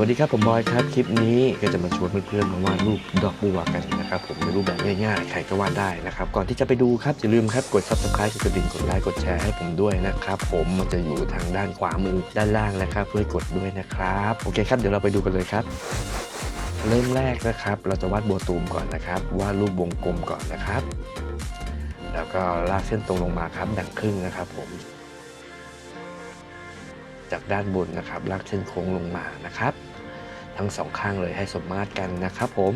วัสดีครับผมบอยครับ คลิปนี้ก็จะมาชวนเพื่อนๆมาวาดรูปดอกบัวกันนะครับผมในรูปแบบง่ายๆ ใครก็วาดได้นะครับ ก่อนที่จะไปดูครับ อย่าลืมครับกด subscribe กดกระดิ่งกดไลค์กดแชร์ให้ผมด้วยนะครับผมมันจะอยู่ทางด้านขวามือด้านล่างนะครับเพื่อกดด้วยนะครับโอเคครับเดี๋ยวเราไปดูกันเลยครับเริ่มแรกนะครับ เราจะวาดบัวตูมก่อนนะครับวาดรูปวงกลมก่อนนะครับ แล้วก็ลากเส้นตรงลงมาครับแบ่งครึ่งนะครับ ผม จากด้านบนนะครับลากเส้นโค้งลงมานะครับ ทั้งสองข้างเลยให้สมมาตรกันนะครับผม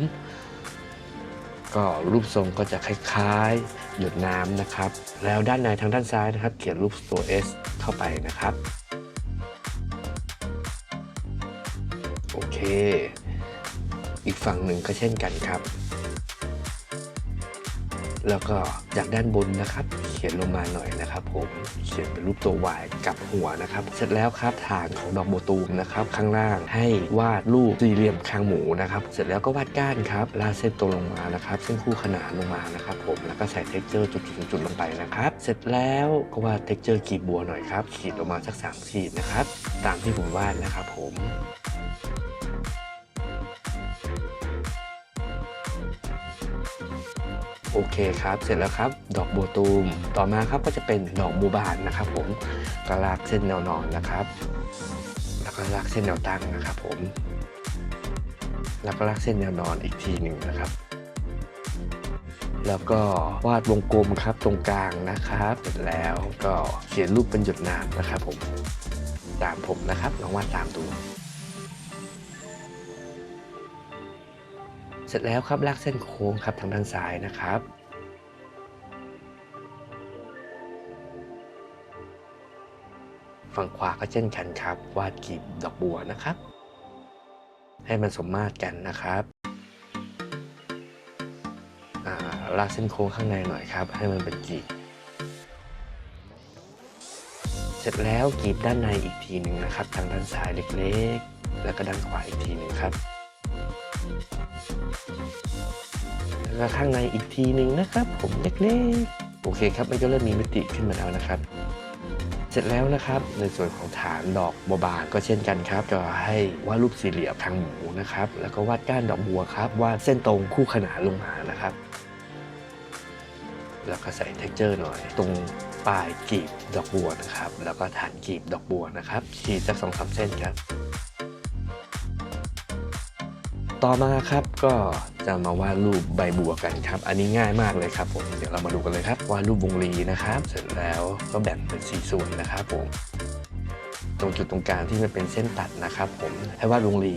ก็รูปทรงก็จะคล้ายๆ หยดน้ำนะครับ แล้วด้านในทางด้านซ้ายนะครับ เขียนรูปตัว S เข้าไปนะครับ โอเค อีกฝั่งหนึ่งก็เช่นกันครับ แล้วก็จากด้านบนนะครับ เขียนลงมาหน่อยนะครับผมเขียนเป็นรูปตัว Y กับหัวนะครับ เสร็จแล้วครับฐานของดอกโบตูมนะครับข้างล่างให้วาดรูปสี่เหลี่ยมคางหมูนะครับ เสร็จแล้วก็วาดก้านครับลาเส้นตรงลงมานะครับ เส้นคู่ขนานลงมานะครับ ผมแล้วก็ใส่เท็กเจอร์จุดๆๆลงไปนะครับ เสร็จแล้วก็วาดเท็กเจอร์กีบบัวหน่อยครับขีดออกมาสักสามขีดนะครับตามที่ผมวาดนะครับผม โอเคครับ เสร็จแล้วครับ ดอกบัวตูม ต่อมาครับก็จะเป็นดอกบัวบานนะครับ ผมก็ลากเส้นแนวนอนนะครับ แล้วก็ลากเส้นแนวตั้งนะครับ ผม แล้วก็ลากเส้นแนวนอนอีกทีหนึ่งนะครับ แล้วก็วาดวงกลมครับตรงกลางนะครับ เสร็จแล้วก็เขียนรูปเป็นหยดน้ำนะครับ ผม ตามผมนะครับลองวาดตามดู เสร็จแล้วครับลากเส้นโค้งครับทางด้านซ้ายนะครับฝั่งขวาก็เช่นกันครับ วาดกีบดอกบัวนะครับ ให้มันสมมาตรกันนะครับลากเส้นโค้งข้างในหน่อยครับ ให้มันเป็นกีบ เสร็จแล้วกีบด้านในอีกทีหนึ่งนะครับ ทางด้านซ้ายเล็กๆ แล้วก็ด้านขวาอีกทีหนึ่งครับ แล้วก็ข้างในอีกทีหนึ่งนะครับ ผมเล็กๆ โอเคครับ มันก็เริ่มมีมิติขึ้นมาแล้วนะครับ เสร็จแล้วนะครับ ในส่วนของฐานดอกบัวบานก็เช่นกันครับก็ให้วาดรูปสี่เหลี่ยมทางหมูนะครับ แล้วก็วาดก้านดอกบัวครับ วาดเส้นตรงคู่ขนานลงมานะครับ แล้วก็ใส่เท็กเจอร์หน่อย ตรงปลายกีบดอกบัวนะครับ แล้วก็ฐานกีบดอกบัวนะครับขีดสักสองสามเส้นครับ ต่อมาครับก็จะมาวาดรูปใบบัวกันครับ อันนี้ง่ายมากเลยครับผม เดี๋ยวเรามาดูกันเลยครับวาดรูปวงรีนะครับ เสร็จแล้วก็แบ่งเป็นสี่ส่วนนะครับผม ตรงจุดตรงกลางที่มันเป็นเส้นตัดนะครับ ผม ให้วาดวงรี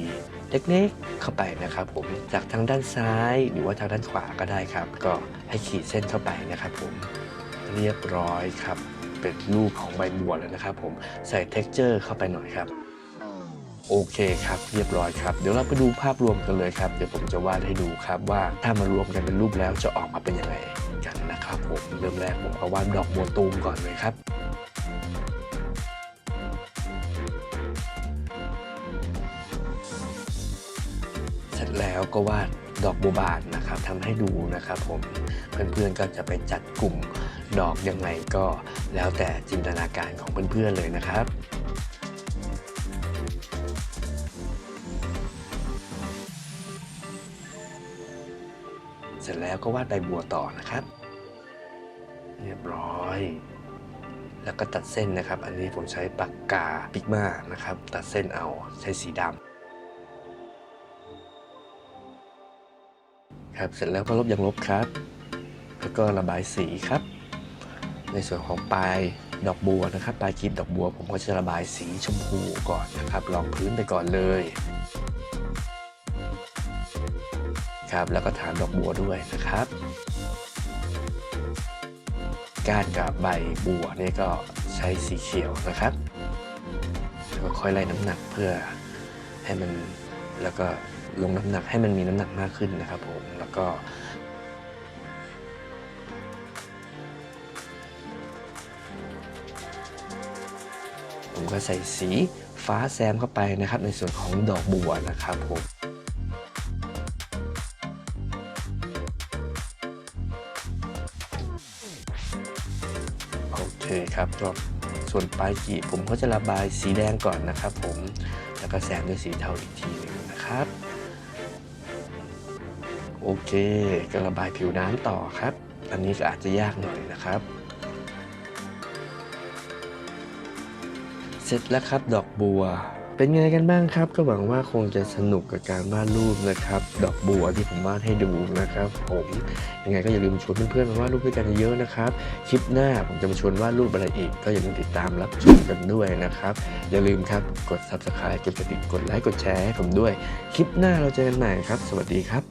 เล็กๆเข้าไปนะครับผม จากทางด้านซ้ายหรือว่าทางด้านขวาก็ได้ครับ ก็ให้ขีดเส้นเข้าไปนะครับ ผม เรียบร้อยครับ เป็นรูปของใบบัวแล้วนะครับ ผม ใส่เท็กเจอร์เข้าไปหน่อยครับ โอเคครับ เรียบร้อยครับ เดี๋ยวเราไปดูภาพรวมกันเลยครับ เดี๋ยวผมจะวาดให้ดูครับว่าถ้ามารวมกันเป็นรูปแล้วจะออกมาเป็นยังไงกันนะครับผมเริ่มแรกผมก็วาดดอกบัวตูมก่อนเลยครับเสร็จแล้วก็วาดดอกบัวบานนะครับทำให้ดูนะครับผมเพื่อนๆก็จะไปจัดกลุ่มดอกยังไงก็แล้วแต่จินตนาการของเพื่อนๆเลยนะครับ เสร็จแล้วก็วาดใบบัวต่อนะครับ เรียบร้อย แล้วก็ตัดเส้นนะครับ อันนี้ผมใช้ปากกาปิกมานะครับ ตัดเส้นเอาใช้สีดำครับเสร็จแล้วก็ลบยางลบครับ แล้วก็ระบายสีครับ ในส่วนของปลายดอกบัวนะครับปลายคลิปดอกบัว ผมก็จะระบายสีชมพูก่อนนะครับรองพื้นไปก่อนเลย ครับ แล้วก็ฐานดอกบัวด้วยนะครับ ก้านกับใบบัวเนี่ยก็ใช้สีเขียวนะครับแล้วก็ค่อยไล่น้ำหนักเพื่อให้มันแล้วก็ลงน้ำหนักให้มันมีน้ำหนักมากขึ้นนะครับผมแล้วก็ผมก็ใส่สีฟ้าแซมเข้าไปนะครับ ในส่วนของดอกบัวนะครับผม เคครับก็ส่วนปลายกีบผมก็จะระบายสีแดงก่อนนะครับ ผมแล้วก็แซมด้วยสีเทาอีกทีหนึ่งนะครับโอเค ก็ระบายผิวน้ำต่อครับ อันนี้ก็อาจจะยากหน่อยนะครับ เสร็จแล้วครับดอกบัว เป็นไงกันบ้างครับ ก็หวังว่าคงจะสนุกกับการวาดรูปนะครับ ดอกบัวที่ผมวาดให้ดูนะครับผมยังไงก็อย่าลืมชวนเพื่อนๆมาวาดรูปด้วยกันเยอะๆนะครับคลิปหน้าผมจะมาชวนวาดรูปอะไรอีก ก็อย่าลืมติดตามรับชมกันด้วยนะครับ อย่าลืมครับกด subscribe กดกระดิ่งกดไลค์กดแชร์ให้ผมด้วย คลิปหน้าเราเจอกันใหม่ครับ สวัสดีครับ